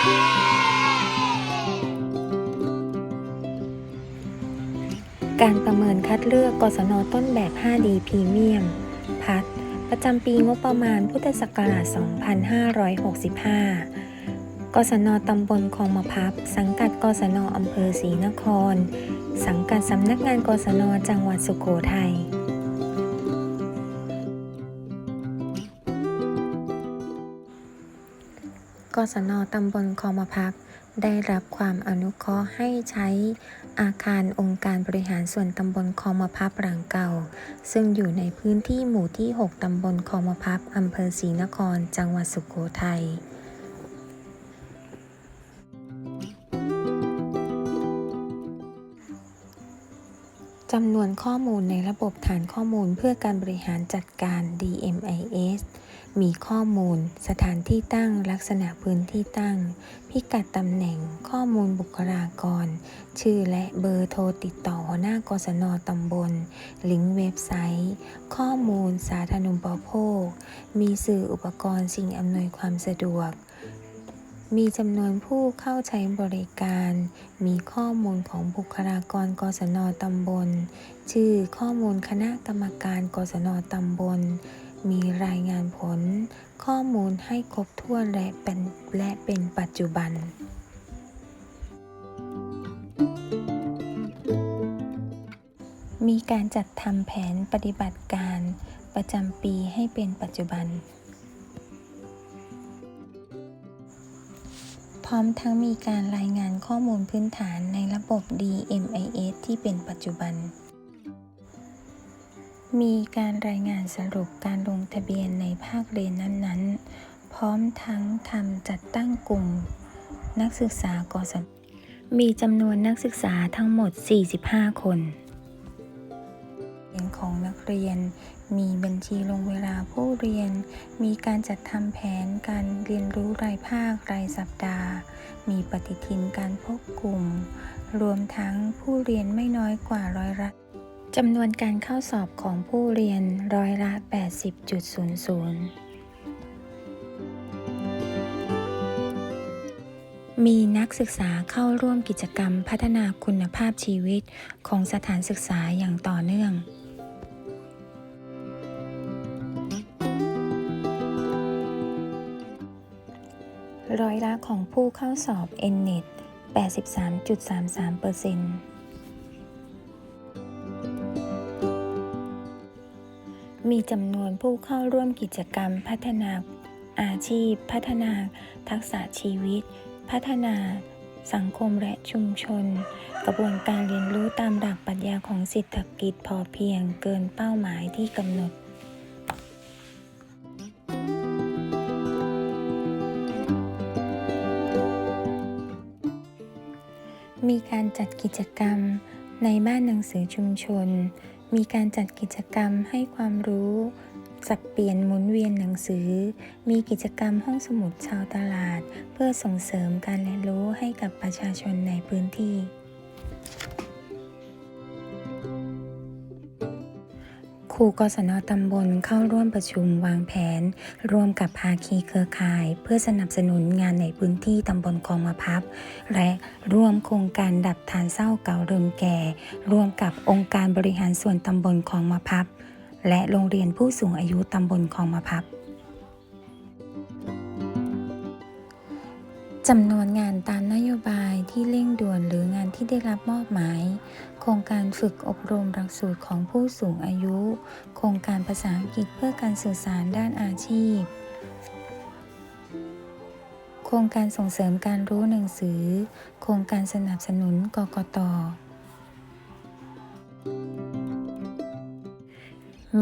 การประเมินคัดเลือกกศนต้นแบบ 5D พรีเมียม พัด ประจำปีงบประมาณพุทธศักราช 2565 กศนตำบลคลองมะพับ สังกัด กศนอำเภอศรีนคร สังกัดสำนักงาน กศนจังหวัดสุโขทัย ศนตำบลคลองมะพับได้รับความอนุเคราะห์ให้ใช้อาคารองค์การบริหารส่วนตำบลคลองมะพับหลังเก่า ซึ่งอยู่ในพื้นที่หมู่ที่ 6 ตำบลคลองมะพับอำเภอศรีนคร จังหวัดสุโขทัย จำนวนข้อมูลในระบบฐานข้อมูลเพื่อการบริหารจัดการ DMIS มีข้อมูล สถานที่ตั้ง ลักษณะพื้นที่ตั้ง พิกัดตำแหน่ง ข้อมูลบุคลากร ชื่อและเบอร์โทรติดต่อหัวหน้ากศนตำบล ลิงก์เว็บไซต์ ข้อมูลสาธารณูปโภค มีสื่ออุปกรณ์สิ่งอำนวยความสะดวก มีจำนวนผู้เข้าใช้บริการ มีข้อมูลของบุคลากรกศนตำบล ชื่อข้อมูลคณะกรรมการกศนตำบล มีรายงานผล ข้อมูลให้ครบถ้วนและเป็นและเป็นปัจจุบันมีการจัดทำแผนปฏิบัติการประจำปีให้เป็นปัจจุบัน ร้อมทั้งมีการรายงานข้อมูลพื้นฐานในระบบ DMIS ที่เป็นปัจจุบัน มีการรายงานสรุปการลงทะเบียนในภาคเรียนนั้นๆ พร้อมทั้งทำจัดตั้งกลุ่ม นักศึกษากศมีจำนวนนักศึกษาทั้งหมด 45 คน ของนักเรียน มีบัญชีลงเวลาผู้เรียน มีการจัดทำแผนการเรียนรู้รายภาครายสัปดาห์ มีปฏิทินการพบกลุ่ม รวมทั้งผู้เรียนไม่น้อยกว่าร้อยละจำนวนการเข้าสอบของผู้เรียนร้อยละ 80.00มีนักศึกษาเข้าร่วมกิจกรรมพัฒนาคุณภาพชีวิตของสถานศึกษาอย่างต่อเนื่อง ร้อยละของผู้เข้าสอบ NNET 83.33%มีจำนวนผู้เข้าร่วมกิจกรรมพัฒนาอาชีพ พัฒนาทักษะชีวิต พัฒนาสังคมและชุมชน กระบวนการเรียนรู้ตามหลักปรัชญาของเศรษฐกิจพอเพียงเกินเป้าหมายที่กำหนด มีการจัดกิจกรรมในบ้านหนังสือชุมชน มีการจัดกิจกรรมให้ความรู้ สับเปลี่ยนหมุนเวียนหนังสือ มีกิจกรรมห้องสมุดชาวตลาด เพื่อส่งเสริมการเรียนรู้ให้กับประชาชนในพื้นที่ รูกศนตำบลเข้าร่วมประชุมวางแผน ร่วมกับภาคีเครือข่าย เพื่อสนับสนุนงานในพื้นที่ตำบลคลองมะพับ และร่วมโครงการดับทานเศร้าเก่าเริมแก่ ร่วมกับองค์การบริหารส่วนตำบลคลองมะพับ และโรงเรียนผู้สูงอายุตำบลคลองมะพับ จำนวนงานตามนโยบายที่เร่งด่วนหรืองานที่ได้รับมอบหมาย โครงการฝึกอบรมหลักสูตรของผู้สูงอายุ โครงการภาษาอังกฤษเพื่อการสื่อสารด้านอาชีพ โครงการส่งเสริมการรู้หนังสือ โครงการสนับสนุนกกต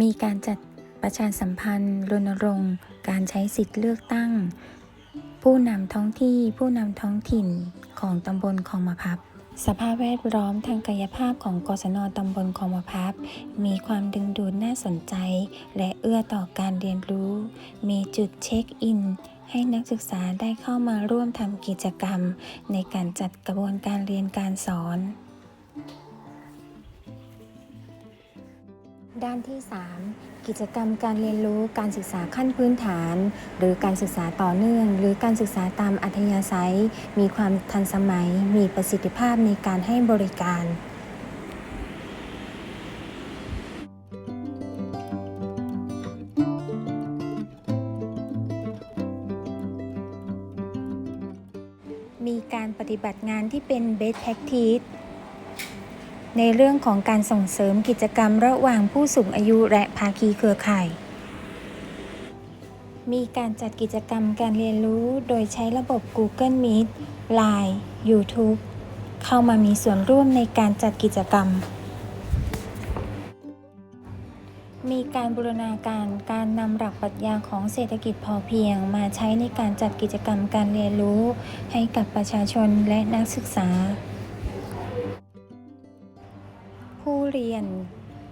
มีการจัดประชาสัมพันธ์รณรงค์ การใช้สิทธิ์เลือกตั้ง ผู้นำท้องที่ผู้นำท้องถิ่นของตำบลคลองมะพับ สภาพแวดล้อมทางกายภาพของกศนตำบลคลองมะพับ มีความดึงดูดน่าสนใจ และเอื้อต่อการเรียนรู้ มีจุดเช็คอิน ให้นักศึกษาได้เข้ามาร่วมทำกิจกรรม ในการจัดกระบวนการเรียนการสอน ด้านที่ 3 กิจกรรมการเรียนรู้การศึกษาขั้นพื้นฐาน หรือการศึกษาต่อเนื่อง หรือการศึกษาตามอัธยาศัย มีความทันสมัย มีประสิทธิภาพในการให้บริการมีการปฏิบัติงานที่เป็น best practice ในเรื่องของการส่งเสริมกิจกรรมระหว่างผู้สูงอายุและภาคีเครือข่าย มีการจัดกิจกรรมการเรียนรู้โดยใช้ระบบ Google Meet Line YouTube เข้ามามีส่วนร่วมในการจัดกิจกรรม มีการบูรณาการการนำหลักปรัชญาของเศรษฐกิจพอเพียง มาใช้ในการจัดกิจกรรมการเรียนรู้ ให้กับประชาชนและนักศึกษา ผู้เรียน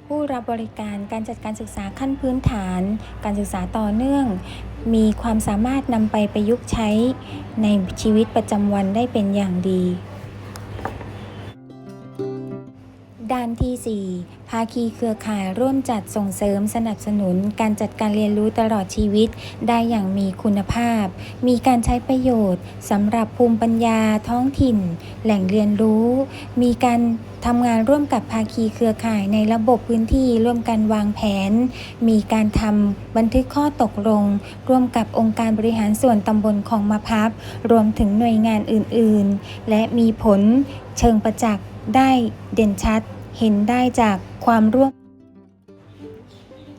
ผู้รับบริการการจัดการศึกษาขั้นพื้นฐาน การศึกษาต่อเนื่อง มีความสามารถนำไปประยุกต์ใช้ในชีวิตประจำวันได้เป็นอย่างดี นที่ 4 ภาคีเครือข่ายร่วมจัดส่งเสริมสนับสนุนการจัดการเรียนรู้ตลอดชีวิต ได้อย่างมีคุณภาพ มีการใช้ประโยชน์สำหรับภูมิปัญญาท้องถิ่น แหล่งเรียนรู้ มีการทำงานร่วมกับภาคีเครือข่ายในระบบพื้นที่ร่วมกันวางแผน มีการทำบันทึกข้อตกลง ร่วมกับองค์การบริหารส่วนตำบลของมะพับ รวมถึงหน่วยงานอื่น ๆ และมีผลเชิงประจักษ์ได้เด่นชัด เห็นได้จากความร่วม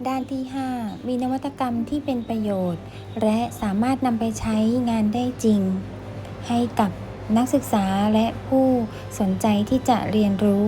ด้านที่ 5 มีนวัตกรรมที่เป็นประโยชน์ และสามารถนำไปใช้งานได้จริง ให้กับนักศึกษาและผู้สนใจที่จะเรียนรู้